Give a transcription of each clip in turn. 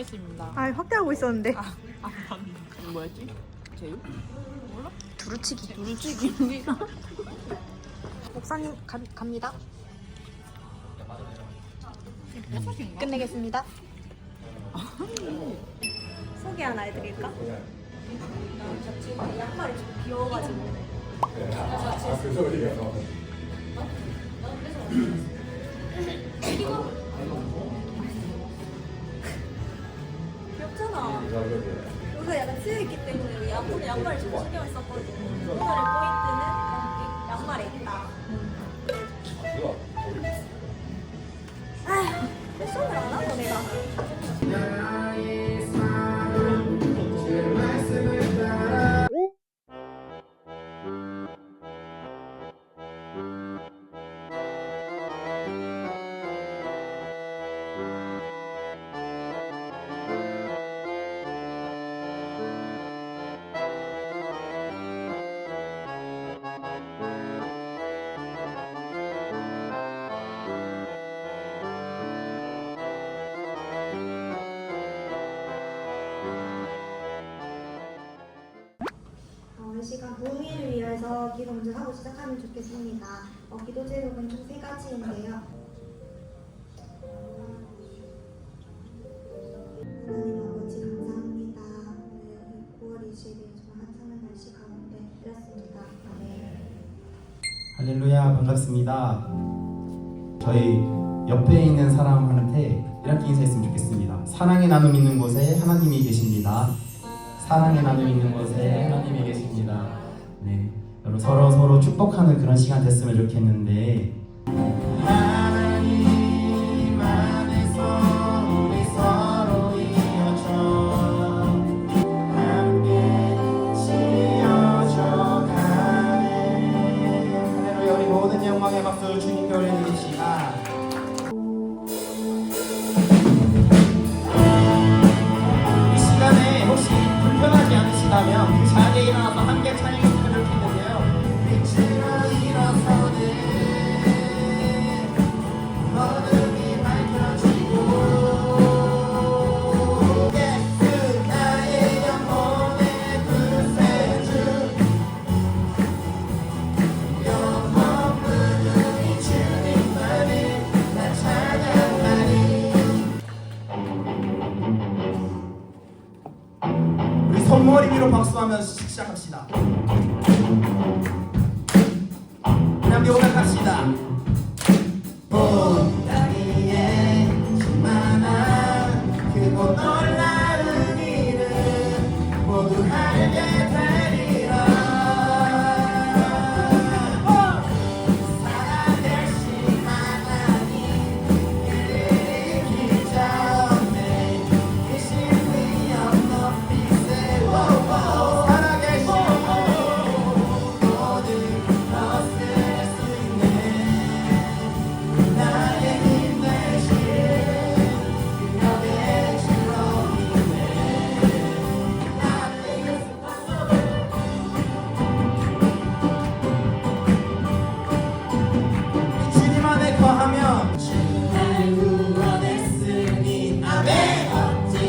라이스입니다. 아 확대하고 있었는데 아, 아, 이거 뭐였지? 제육? 몰라? 두루치기 두루치기입니다. 목사님 가, 갑니다 녀석인가? 끝내겠습니다 소개 하나 해드릴까? 저 지금 양말이 좀 귀여워가지고 귀엽잖아 여기가 약간 트여있기 때문에 여기 앞으로 양말을 좀 신경을 썼거든요. 오늘의 포인트는 이 양말에 있다. 아휴 패션을 안 하고 기도 먼저 하고 시작하면 좋겠습니다. 어, 기도 제목은 총 세 가지인데요. 하나님 아버지 감사합니다. 오늘 9월 20일 정말 한참한 날씨 가운데 드렸습니다. 아멘. 할렐루야 반갑습니다. 저희 옆에 있는 사람한테 이렇게 인사했으면 좋겠습니다. 사랑의 나눔 있는 곳에 하나님이 계십니다. 사랑의 나눔 있는 곳에 하나님이 계십니다. 네, 서로 서로 축복하는 그런 시간 됐으면 좋겠는데. 시간에 혹시 불편하지 않으시다면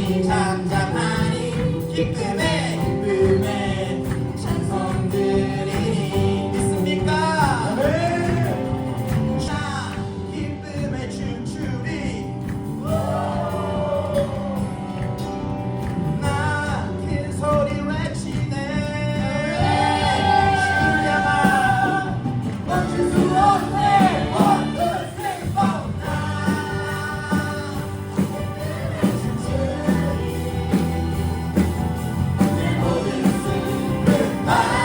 이 잠잠하니 Bye.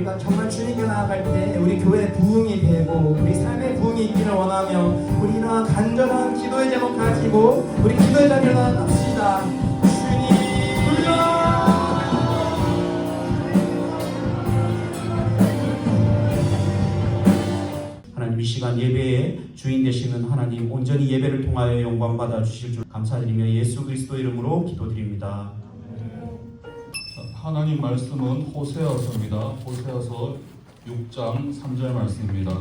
우리가 정말 주님께 나아갈 때 우리 교회 부흥이 되고 우리 삶의 부흥이 있기를 원하며 우리 이러한 간절한 기도의 제목 가지고 우리 기도의 자리로 나갑시다 주님 불러 이 시간 예배의 주인 되시는 하나님 온전히 예배를 통하여 영광 받아 주실 줄 감사드리며 예수 그리스도 이름으로 기도드립니다. 하나님 말씀은 호세아서입니다. 호세아서 6장 3절 말씀입니다.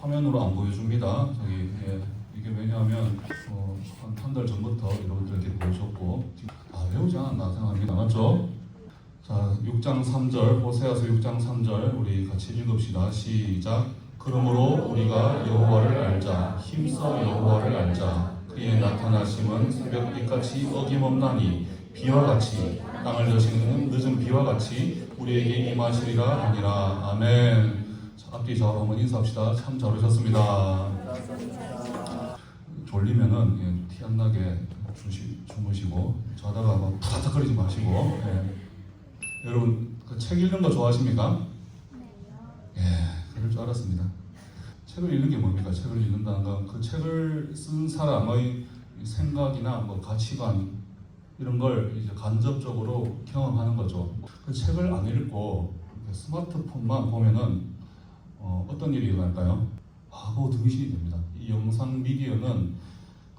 화면으로 안 보여줍니다. 저기 예, 이게 왜냐하면 어, 한한 달 전부터 여러분들에게 보여줬고 아 외우지 않았나 생각합니다. 맞죠? 자 6장 3절 호세아서 6장 3절 우리 같이 읽읍시다. 시작. 그러므로 우리가 여호와를 알자 힘써 여호와를 알자 그의 나타나심은 새벽 빛같이 어김없나니 비와 같이 땅을 여시는 늦은 비와 같이 우리에게 임하시리라 하니라 아멘 자, 앞뒤 좌우로 한번 인사합시다 참 잘 오셨습니다 졸리면은 예, 티안 나게 주시, 주무시고 자다가 막 푸닥거리지 마시고 예. 여러분 그 책 읽는 거 좋아하십니까? 예 그럴 줄 알았습니다 책을 읽는 게 뭡니까? 책을 읽는다는 건 그 책을 쓴 사람의 생각이나 뭐 가치관 이런 걸 이제 간접적으로 경험하는 거죠. 그 책을 안 읽고 스마트폰만 보면은 어, 어떤 일이 일어날까요? 바보 등신이 됩니다. 이 영상 미디어는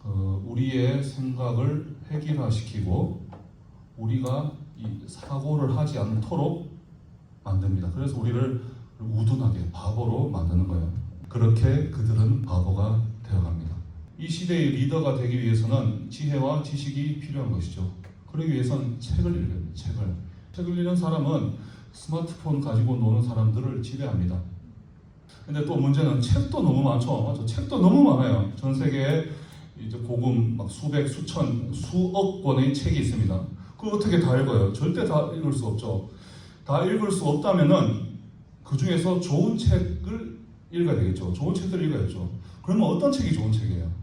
그 우리의 생각을 획일화시키고 우리가 이 사고를 하지 않도록 만듭니다. 그래서 우리를 우둔하게 바보로 만드는 거예요. 그렇게 그들은 바보가 되어갑니다. 이 시대의 리더가 되기 위해서는 지혜와 지식이 필요한 것이죠. 그러기 위해서는 책을 돼요. 책을. 책을 읽는 사람은 스마트폰 가지고 노는 사람들을 지배합니다. 근데 또 문제는 책도 너무 많죠. 맞죠? 책도 너무 많아요. 전 세계에 이제 고금 막 수백, 수천, 수억 권의 책이 있습니다. 그걸 어떻게 다 읽어요? 절대 다 읽을 수 없죠. 다 읽을 수 없다면은 그 중에서 좋은 책을 읽어야 되겠죠. 좋은 책들을 읽어야죠. 그러면 어떤 책이 좋은 책이에요?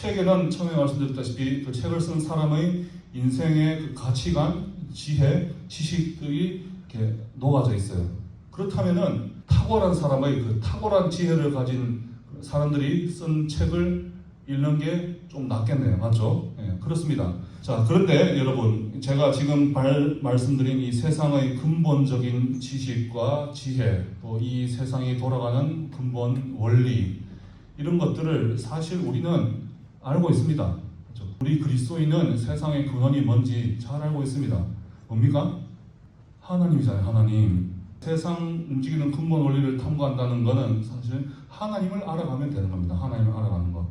책에는 처음에 말씀드렸다시피 그 책을 쓴 사람의 인생의 그 가치관, 지혜, 지식들이 이렇게 녹아져 있어요. 그렇다면은 탁월한 사람의 그 탁월한 지혜를 가진 사람들이 쓴 책을 읽는 게 좀 낫겠네요. 맞죠? 예, 그렇습니다. 자, 그런데 여러분, 제가 지금 말, 말씀드린 이 세상의 근본적인 지식과 지혜, 또 이 세상이 돌아가는 근본 원리, 이런 것들을 사실 우리는 알고 있습니다. 그렇죠? 우리 그리스도인은 세상의 근원이 뭔지 잘 알고 있습니다. 뭡니까? 하나님이잖아요, 하나님. 세상 움직이는 근본 원리를 탐구한다는 것은 사실 하나님을 알아가면 되는 겁니다. 하나님을 알아가는 것.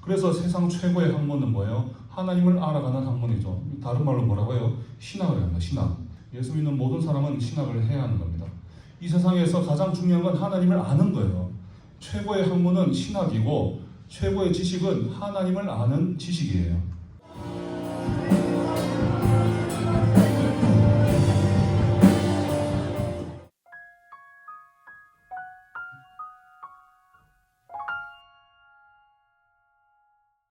그래서 세상 최고의 학문은 뭐예요? 하나님을 알아가는 학문이죠. 다른 말로 뭐라고 해요? 신학을 합니다. 신학. 예수 믿는 모든 사람은 신학을 해야 하는 겁니다. 이 세상에서 가장 중요한 건 하나님을 아는 거예요. 최고의 학문은 신학이고 최고의 지식은 하나님을 아는 지식이에요.